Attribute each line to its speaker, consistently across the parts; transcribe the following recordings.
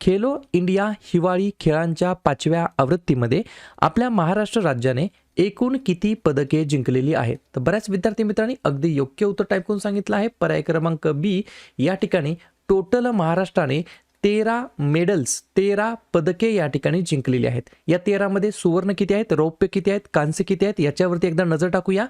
Speaker 1: Khelo India हिवाळी खेळांच्या पाचव्या आवृत्तीमध्ये आपल्या महाराष्ट्र राज्याने एकूण किती पदके जिंकलेली आहेत? तर बऱ्याच विद्यार्थी मित्रांनी अगदी योग्य उत्तर टाईप करून सांगितलं आहे. पर्याय क्रमांक बी या ठिकाणी टोटल महाराष्ट्राने तेरा मेडल्स तेरा पदके या ठिकाणी जिंकलेली आहेत. या तेरामध्ये सुवर्ण किती आहेत? रौप्य किती आहेत? कांस्य किती आहेत? याच्यावरती एकदा नजर टाकूया.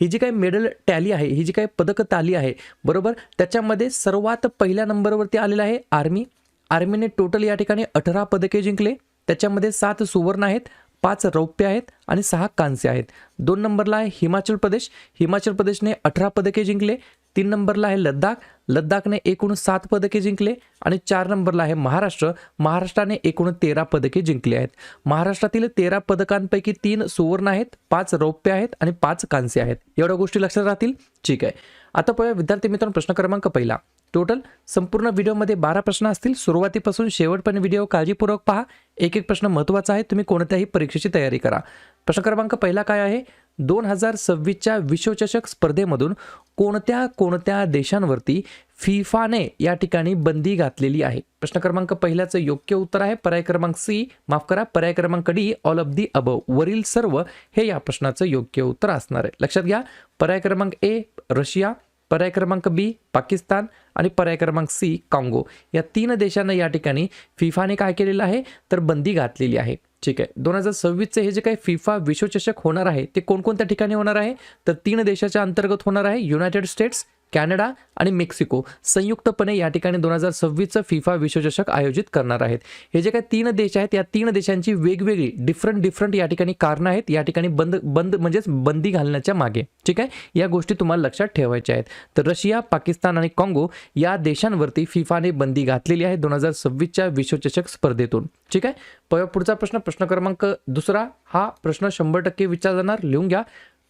Speaker 1: ही जी काही मेडल टॅली आहे ही जी काही पदक ताली आहे बरोबर? त्याच्यामध्ये सर्वात पहिल्या नंबरवरती आलेलं आहे आर्मी आर्मीने टोटल या ठिकाणी अठरा पदके जिंकले. त्याच्यामध्ये सात सुवर्ण आहेत पाच रौप्य आहेत आणि सहा कांस्य आहेत. दोन नंबरला आहे हिमाचल प्रदेश. हिमाचल प्रदेशने अठरा पदके जिंकले. तीन नंबरला आहे लद्दाख. लद्दाखने एकूण सात पदके जिंकले आणि चार नंबरला आहे महाराष्ट्र. महाराष्ट्राने एकूण तेरा पदके जिंकली आहेत. महाराष्ट्रातील तेरा पदकांपैकी तीन सुवर्ण आहेत पाच रौप्य आहेत आणि पाच कांस्य आहेत. एवढ्या गोष्टी लक्षात राहतील. ठीक आहे. आता पाहूया विद्यार्थी मित्रांनो प्रश्न क्रमांक पहिला. टोटल संपूर्ण व्हिडिओमध्ये बारा प्रश्न असतील. सुरुवातीपासून शेवटपर्यंत व्हिडिओ काळजीपूर्वक पहा. एक एक प्रश्न महत्त्वाचा आहे. तुम्ही कोणत्याही परीक्षेची तयारी करा. प्रश्न क्रमांक पहिला काय आहे? दोन हजार सव्वीसच्या विश्वचषक स्पर्धेमधून कोणत्या कोणत्या देशांवरती फिफाने या ठिकाणी बंदी घातलेली आहे? प्रश्न क्रमांक पहिल्याचं योग्य उत्तर आहे. पर्याय क्रमांक सी माफ करा. पर्याय क्रमांक D all of the above. वरील सर्व हे या प्रश्नाचं योग्य उत्तर असणार आहे. लक्षात घ्या. पर्याय क्रमांक ए रशिया. पर्याय क्रमांक बी पाकिस्तान आणि पर्याय क्रमांक सी काँगो. या तीन देशांना या ठिकाणी फिफाने काय केलेलं आहे? तर बंदी घातलेली आहे. ठीक आहे. दोन हजार सव्वीसचे हे जे काही फिफा विश्वचषक होणार आहे ते कोणकोणत्या ठिकाणी होणार आहे? तर तीन देशाच्या अंतर्गत होणार आहे युनायटेड स्टेट्स कॅनडा आणि मेक्सिको संयुक्तपणे या ठिकाणी दोन हजार सव्वीसचं फिफा विश्वचषक आयोजित करणार आहेत. हे जे काही तीन देश आहेत या तीन देशांची वेगवेगळी डिफरंट डिफरंट या ठिकाणी कारणं आहेत. या ठिकाणी बंद बंद म्हणजेच बंदी घालण्याच्या मागे. ठीक आहे? या गोष्टी तुम्हाला लक्षात ठेवायच्या आहेत. तर रशिया पाकिस्तान आणि काँगो या देशांवरती फिफाने बंदी घातलेली आहे दोन हजार सव्वीसच्या विश्वचषक स्पर्धेतून. ठीक आहे? प- पुढचा प्रश्न प्रश्न क्रमांक दुसरा हा प्रश्न शंभर टक्के विचार जाणार लिहून घ्या.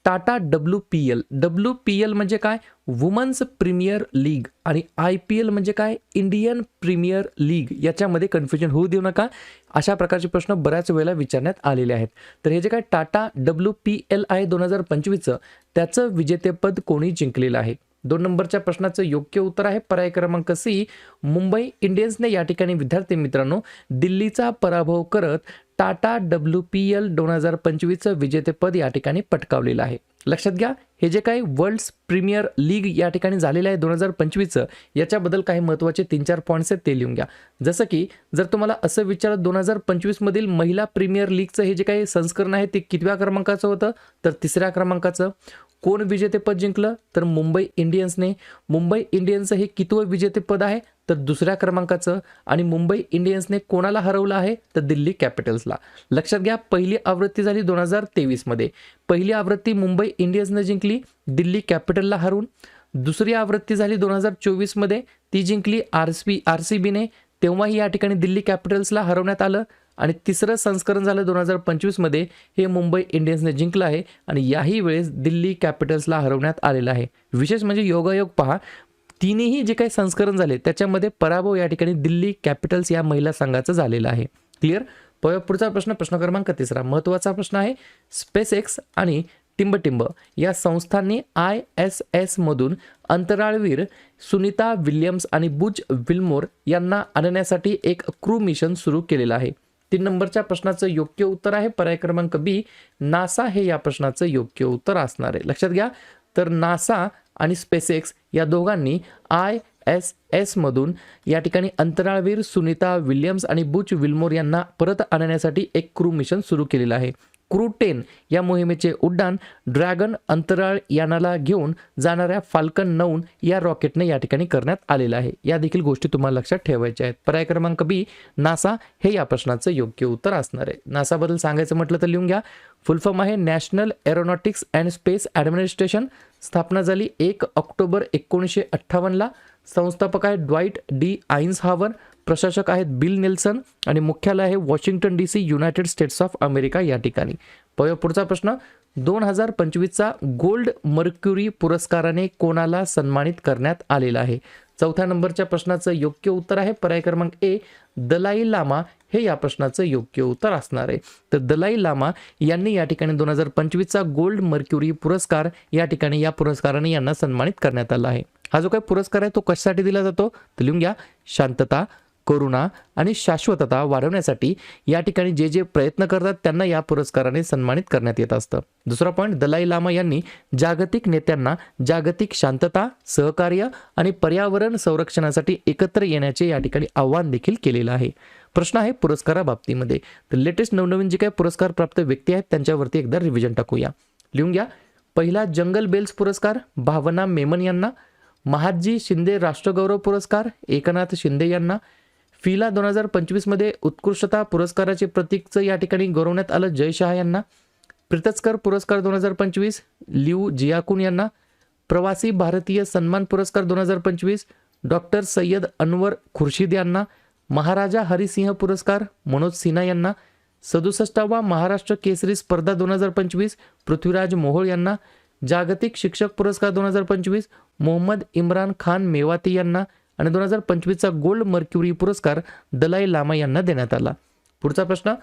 Speaker 1: Tata W P L. W P L म्हणजे काय? वुमन्स प्रीमियर लीग आणि आय पी एल म्हणजे काय? Indian Premier League. याच्यामध्ये कन्फ्युजन होऊ देऊ नका. अशा प्रकारचे प्रश्न बऱ्याच वेळेला विचारण्यात आलेले आहेत. तर हे जे काय टाटा डब्ल्यू पी एल आहे दोन हजार पंचवीसचं त्याचं विजेतेपद कोणी जिंकलेलं आहे? दोन नंबरच्या प्रश्नाचं योग्य उत्तर आहे पर्याय क्रमांक सी. मुंबई इंडियन्सने या ठिकाणी विद्यार्थी मित्रांनो दिल्लीचा पराभव करत टाटा डब्ल्यू पी एल दोन हजार पंचवीसचं विजेतेपद या ठिकाणी पटकावलेलं आहे. लक्षात घ्या हे जे काही वर्ल्ड प्रीमियर लीग या ठिकाणी झालेलं आहे दोन हजार पंचवीसचं याच्याबद्दल काही महत्त्वाचे तीन चार पॉईंट्स आहेत ते लिहून घ्या. जसं की जर तुम्हाला असं विचार दोन हजार पंचवीसमधील महिला प्रीमियर लीगचं हे जे काही संस्करण आहे ते कितव्या क्रमांकाचं होतं? तर तिसऱ्या क्रमांकाचं. कोण विजेतेपद जिंकलं? तर मुंबई इंडियन्सने. मुंबई इंडियन्सचं हे कितवं विजेतेपद आहे? तर दुसऱ्या क्रमांकाचं. आणि मुंबई इंडियन्सने कोणाला हरवलं आहे? तर दिल्ली कॅपिटल्सला. लक्षात घ्या पहिली आवृत्ती झाली दोन हजार तेवीसमध्ये. पहिली आवृत्ती मुंबई इंडियन्सने जिंकली दिल्ली कॅपिटलला हरवून. दुसरी आवृत्ती झाली दोन हजार चोवीसमध्ये. ती जिंकली आर सी आर सी बीने तेव्हाही या ठिकाणी दिल्ली कॅपिटल्सला हरवण्यात आलं. आणि तिसरं संस्करण झालं दोन हजार पंचवीसमध्ये. हे मुंबई इंडियन्सने जिंकलं आहे आणि याही वेळेस दिल्ली कॅपिटल्सला हरवण्यात आलेलं आहे. विशेष म्हणजे योगायोग पहा तिन्ही जे काही संस्करण झाले त्याच्यामध्ये पराभव या ठिकाणी दिल्ली कॅपिटल्स या महिला संघाचं झालेलं आहे. क्लिअर पुढचा प्रश्न प्रश्न क्रमांक तिसरा. महत्त्वाचा प्रश्न आहे स्पेस एक्स आणि टिंबटिंब या संस्थांनी आय एस एसमधून अंतराळवीर सुनीता विल्यम्स आणि बुज विल्मोर यांना आणण्यासाठी एक क्रू मिशन सुरू केलेलं आहे. तीन नंबरच्या प्रश्नाचं योग्य उत्तर आहे. पर्याय क्रमांक बी नासा हे या प्रश्नाचं योग्य उत्तर असणार आहे. लक्षात घ्या. तर नासा आणि स्पेसएक्स या दोघांनी आय एस एसमधून या ठिकाणी अंतराळवीर सुनीता विल्यम्स आणि बुच विल्मोर यांना परत आणण्यासाठी एक क्रू मिशन सुरू केलेलं आहे. क्रूटेन या मोहिमेचे उड्डाण ड्रॅगन अंतराळ यानाला घेऊन जाणाऱ्या फाल्कन नऊन या रॉकेटने या ठिकाणी करण्यात आलेलं आहे. या देखील गोष्टी तुम्हाला लक्षात ठेवायच्या आहेत. पर्याय क्रमांक बी नासा हे या प्रश्नाचं योग्य उत्तर असणार आहे. नासाबद्दल सांगायचं म्हटलं तर लिहून घ्या. फुल फॉर्म आहे National Aeronautics and Space Administration. स्थापना झाली एक ऑक्टोबर एकोणीसशे अठ्ठावन्नला. संस्थापक आहेत ड्वाईट डी आईन्स हावर प्रशासक आहेत बिल नेल्सन आणि मुख्यालय आहे Washington D C United States of America या ठिकाणी. पुढचा प्रश्न. दोन हजार पंचवीसचा गोल्ड मर्क्युरी पुरस्काराने कोणाला सन्मानित करण्यात आलेला आहे? चौथ्या नंबरच्या प्रश्नाचं योग्य उत्तर आहे. पर्याय क्रमांक ए दलाई लामा हे या प्रश्नाचं योग्य उत्तर असणार आहे. तर दलाई लामा यांनी या ठिकाणी दोन हजार पंचवीसचा गोल्ड मर्क्युरी पुरस्कार या ठिकाणी या पुरस्काराने यांना सन्मानित करण्यात आला आहे. हा जो काही पुरस्कार आहे तो कशासाठी दिला जातो? तर लिहून घ्या. शांतता करुणा आणि शाश्वतता वाढवण्यासाठी या ठिकाणी जे जे प्रयत्न करतात त्यांना या पुरस्काराने सन्मानित करण्यात येत असतं. दुसरा पॉईंट दलाई लामा यांनी जागतिक नेत्यांना जागतिक शांतता सहकार्य आणि पर्यावरण संरक्षणासाठी एकत्र येण्याचे या ठिकाणी आव्हान देखील केलेलं आहे. प्रश्न आहे पुरस्काराबाबतीमध्ये. तर लेटेस्ट नवनवीन जे काही पुरस्कार प्राप्त व्यक्ती आहेत त्यांच्यावरती एकदा रिव्हिजन टाकूया. लिहून घ्या. पहिला जंगल बेल्स पुरस्कार भावना मेमन यांना. महादजी शिंदे राष्ट्रगौरव पुरस्कार एकनाथ शिंदे यांना फिला दोन हजार पंचवीसमध्ये उत्कृष्टता पुरस्काराचे प्रतीकचं या ठिकाणी गौरवण्यात आलं. जय शहा यांना प्रितस्कर पुरस्कार दोन हजार पंचवीस लिऊ जियाकुन यांना प्रवासी भारतीय सन्मान पुरस्कार दोन हजार पंचवीस डॉक्टर सय्यद अनवर खुर्शीद यांना महाराजा हरिसिंह पुरस्कार मनोज सिन्हा यांना सदुसष्टावा महाराष्ट्र केसरी स्पर्धा दोन हजार पंचवीस पृथ्वीराज मोहोळ यांना जागतिक शिक्षक पुरस्कार दोन हजार पंचवीस मोहम्मद इम्रान खान मेवाती यांना आणि दोन हजार पंचवीसचा गोल्ड मर्क्युरी पुरस्कार दलाई लामा यांना देण्यात आला. पुढचा प्रश्न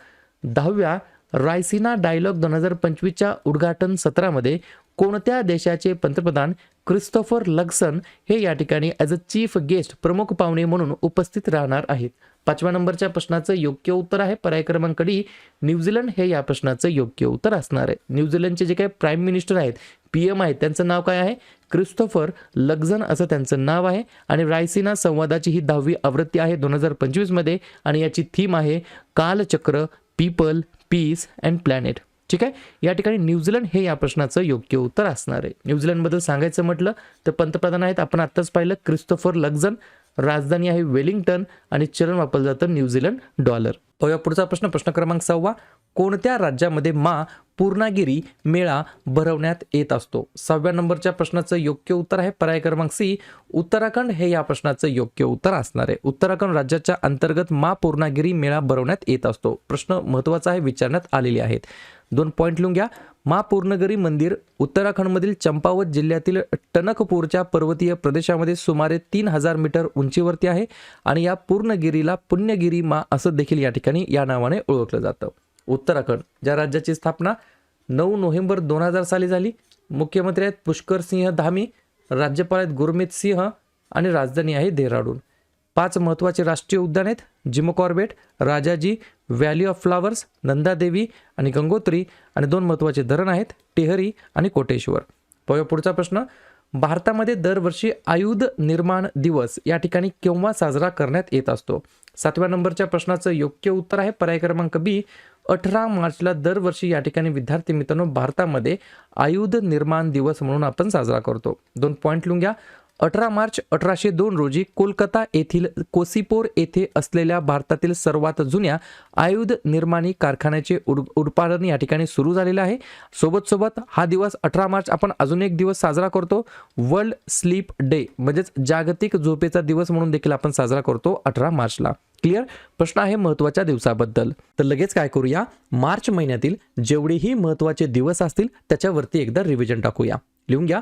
Speaker 1: दहाव्या रायसिना डायलॉग दोन हजार पंचवीसच्या उद्घाटन सत्रामध्ये कोणत्या देशाचे पंतप्रधान क्रिस्टोफर लगसन हे या ठिकाणी ॲज अ चीफ गेस्ट प्रमुख पाहुणे म्हणून उपस्थित राहणार आहेत? पाचव्या नंबरच्या प्रश्नाचं योग्य उत्तर आहे. पर्याय क्रमांक डी न्यूझीलंड हे या प्रश्नाचं योग्य उत्तर असणार आहे. न्यूझीलंडचे जे काही प्राईम मिनिस्टर आहेत पी एम आहेत त्यांचं नाव काय आहे? क्रिस्टोफर लगझन असं त्यांचं नाव आहे. आणि रायसिना संवादाची ही दहावी आवृत्ती आहे दोन हजार पंचवीसमध्ये आणि याची थीम आहे Kalchakra people peace and planet. ठीक आहे? या ठिकाणी न्यूझीलंड हे या प्रश्नाचं योग्य उत्तर असणार आहे. न्यूझीलंडबद्दल सांगायचं म्हटलं तर पंतप्रधान आहेत. आपण आत्ताच पाहिलं क्रिस्तोफर लगझन राजधानी आहे वेलिंग्टन आणि चलन वापरलं जातं न्यूझीलंड डॉलर. पाहूया पुढचा प्रश्न. प्रश्न क्रमांक सहावा. कोणत्या राज्यामध्ये मा पूर्णागिरी मेळा भरवण्यात येत असतो? सहाव्या नंबरच्या प्रश्नाचं योग्य उत्तर आहे पर्याय क्रमांक सी. उत्तराखंड. हे या प्रश्नाचं योग्य उत्तर असणार आहे. उत्तराखंड राज्याच्या अंतर्गत मा पूर्णागिरी मेळा भरवण्यात येत असतो. प्रश्न महत्त्वाचा आहे विचारण्यात आलेले आहेत. दोन पॉईंट लिहून घ्या. मा पूर्णगिरी मंदिर उत्तराखंडमधील चंपावत जिल्ह्यातील टनकपूरच्या पर्वतीय प्रदेशामध्ये सुमारे तीन हजार मीटर उंचीवरती आहे आणि या पूर्णगिरीला पुण्यगिरी मा असं देखील या ठिकाणी या नावाने ओळखलं जातं. उत्तराखंड ज्या राज्याची स्थापना नऊ नोव्हेंबर दोन हजार साली झाली मुख्यमंत्री आहेत पुष्कर सिंह धामी राज्यपाल आहेत गुरमीत सिंह आणि राजधानी आहे देहराडून. पाच महत्त्वाचे राष्ट्रीय उद्यान आहेत Jim Corbett Rajaji Valley of Flowers Nandadevi आणि गंगोत्री आणि दोन महत्त्वाचे धरण आहेत टेहरी आणि कोटेश्वर. पाहूया पुढचा प्रश्न. भारतामध्ये दरवर्षी आयुध निर्माण दिवस या ठिकाणी केव्हा साजरा करण्यात येत असतो? सातव्या नंबरच्या प्रश्नाचं योग्य उत्तर आहे पर्याय क्रमांक बी. अठरा मार्चला दरवर्षी या ठिकाणी विद्यार्थी मित्रांनो भारतामध्ये आयुध निर्माण दिवस म्हणून आपण साजरा करतो. दोन पॉईंट लिहून घ्या. अठरा मार्च अठराशे दोन रोजी कोलकाता येथील कोसिपोर येथे असलेल्या भारतातील सर्वात जुन्या आयुध निर्माणी कारखान्याचे उड उत्पादन या ठिकाणी सुरू झालेलं आहे. सोबत सोबत हा दिवस अठरा मार्च आपण अजून एक दिवस साजरा करतो. वर्ल्ड स्लीप डे म्हणजेच जागतिक झोपेचा दिवस म्हणून देखील आपण साजरा करतो अठरा मार्चला. क्लिअर? प्रश्न आहे महत्त्वाच्या दिवसाबद्दल. तर लगेच काय करूया? मार्च महिन्यातील जेवढेही महत्त्वाचे दिवस असतील त्याच्यावरती एकदा रिव्हिजन टाकूया. लिहून घ्या.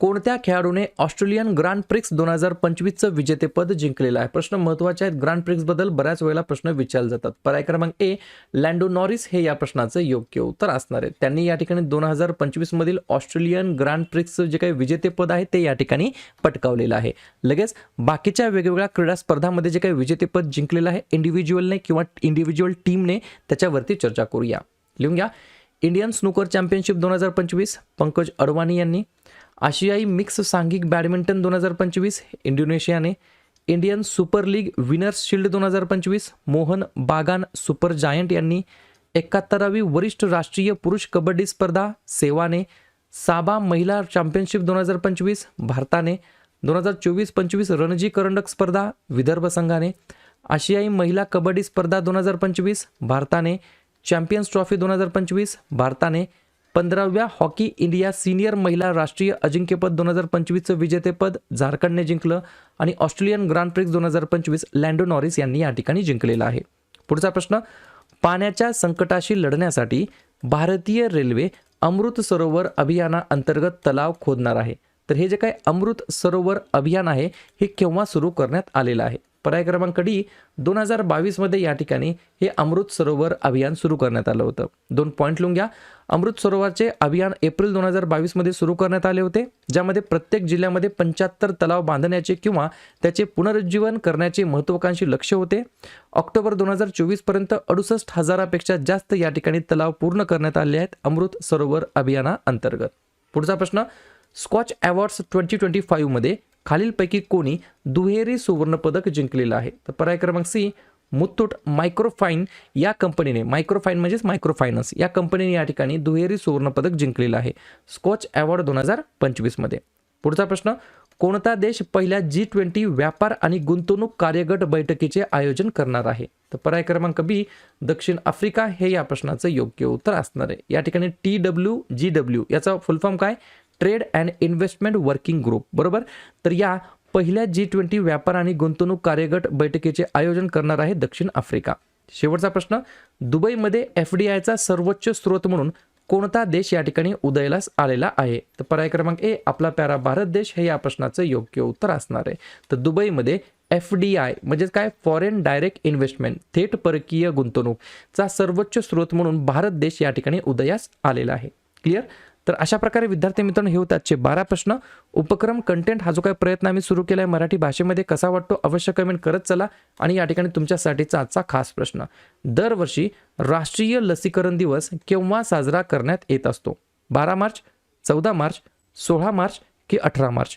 Speaker 1: कोणत्या खेळाडूने ऑस्ट्रेलियन ग्रँड प्रिक्स दोन हजार पंचवीसचं विजेतेपद जिंकलेलं आहे? प्रश्न महत्त्वाचे आहेत. ग्रँड प्रिक्सबद्दल बऱ्याच वेळेला प्रश्न विचारले जातात. पर्याय क्रमांक ए लँडो नॉरिस हे या प्रश्नाचं योग्य उत्तर असणार आहे त्यांनी या ठिकाणी दोन हजार पंचवीसमधील ऑस्ट्रेलियन ग्रँड प्रिक्सचं जे काही विजेतेपद आहे ते या ठिकाणी पटकावलेलं आहे. लगेच बाकीच्या वेगवेगळ्या क्रीडा स्पर्धामध्ये जे काही विजेतेपद जिंकलेलं आहे इंडिव्हिज्युअलने किंवा इंडिव्हिज्युअल टीमने त्याच्यावरती चर्चा करूया. लिहून घ्या. इंडियन स्नूकर चॅम्पियनशिप दोन हजार पंचवीस पंकज अडवाणी यांनी आशियाई मिक्स सांघिक बॅडमिंटन दोन हजार पंचवीस इंडोनेशियाने Indian Super League Winners Shield दोन हजार पंचवीस मोहन बागान सुपर जायंट यांनी एकाहत्तरावी वरिष्ठ राष्ट्रीय पुरुष कबड्डी स्पर्धा सेवाने साबा महिला चॅम्पियनशिप दोन हजार पंचवीस भारताने दोन हजार चोवीस पंचवीस रणजी करंडक स्पर्धा विदर्भ संघाने आशियाई महिला कबड्डी स्पर्धा दोन हजार पंचवीस भारताने चॅम्पियन्स ट्रॉफी दोन हजार पंचवीस भारताने पंधराव्या हॉकी इंडिया सिनियर महिला राष्ट्रीय अजिंक्यपद दोन हजार पंचवीसचं विजेतेपद झारखंडने जिंकलं आणि ऑस्ट्रेलियन ग्रँड प्रिक्स दोन हजार पंचवीस लँडो नॉरिस यांनी या ठिकाणी जिंकलेला आहे. पुढचा प्रश्न पाण्याच्या संकटाशी लढण्यासाठी भारतीय रेल्वे अमृत सरोवर अभियानाअंतर्गत तलाव खोदणार आहे. तर हे जे काही अमृत सरोवर अभियान आहे हे केव्हा सुरू करण्यात आलेलं आहे? पर्याय क्रमांक डी दोन हजार बावीसमध्ये या ठिकाणी हे अमृत सरोवर अभियान सुरू करण्यात आलं होतं. दोन पॉईंट लिहून घ्या. अमृत सरोवरचे अभियान एप्रिल दोन हजार बावीसमध्ये सुरू करण्यात आले होते ज्यामध्ये प्रत्येक जिल्ह्यामध्ये पंच्याहत्तर तलाव बांधण्याचे किंवा त्याचे पुनरुज्जीवन करण्याचे महत्त्वाकांक्षी लक्ष होते. ऑक्टोबर दोन हजार चोवीसपर्यंत अडुसष्ट हजारापेक्षा जास्त या ठिकाणी तलाव पूर्ण करण्यात आले आहेत अमृत सरोवर अभियानाअंतर्गत. पुढचा प्रश्न स्कॉच अवॉर्ड्स ट्वेंटी ट्वेंटी फाईव्हमध्ये खालीलपैकी कोणी दुहेरी सुवर्णपदक जिंकलेलं आहे? तर पर्याय क्रमांक सी मुथूट मायक्रोफाईन या कंपनीने मायक्रोफाईन म्हणजेच मायक्रोफायनान्स या कंपनीने या ठिकाणी दुहेरी सुवर्णपदक जिंकलेलं आहे. स्कॉच अवॉर्ड दोन हजार पंचवीसमध्ये पुढचा प्रश्न कोणता देश पहिल्या जी ट्वेंटी व्यापार आणि गुंतवणूक कार्यगट बैठकीचे आयोजन करणार आहे? तर पर्याय क्रमांक बी दक्षिण आफ्रिका हे या प्रश्नाचं योग्य उत्तर असणार आहे. या ठिकाणी टी डब्ल्यू जी डब्ल्यू याचा फुलफॉर्म काय? Trade and investment working group. बरोबर? तर या पहिल्या जी ट्वेंटी व्यापार आणि गुंतवणूक कार्यगट बैठकीचे आयोजन करणार आहे दक्षिण आफ्रिका. शेवटचा प्रश्न दुबईमध्ये एफ डी आयचा सर्वोच्च स्रोत म्हणून कोणता देश या ठिकाणी उदयास आलेला आहे? तर पर्याय क्रमांक ए आपला प्यारा भारत देश हे या प्रश्नाचं योग्य उत्तर असणार आहे. तर दुबईमध्ये एफ डी आय म्हणजेच काय? फॉरेन डायरेक्ट इन्व्हेस्टमेंट थेट परकीय गुंतवणूकचा सर्वोच्च स्रोत म्हणून भारत देश या ठिकाणी उदयास आलेला आहे. क्लिअर तर अशा प्रकारे विद्यार्थी मित्रांनो हे होते आजचे बारा प्रश्न. उपक्रम कंटेंट हा जो काही प्रयत्न आम्ही सुरू केला आहे मराठी भाषेमध्ये कसा वाटतो अवश्य कमेंट करत चला आणि या ठिकाणी तुमच्यासाठीचा आजचा खास प्रश्न. दरवर्षी राष्ट्रीय लसीकरण दिवस केव्हा साजरा करण्यात येत असतो? बारा मार्च चौदा मार्च सोळा मार्च की अठरा मार्च?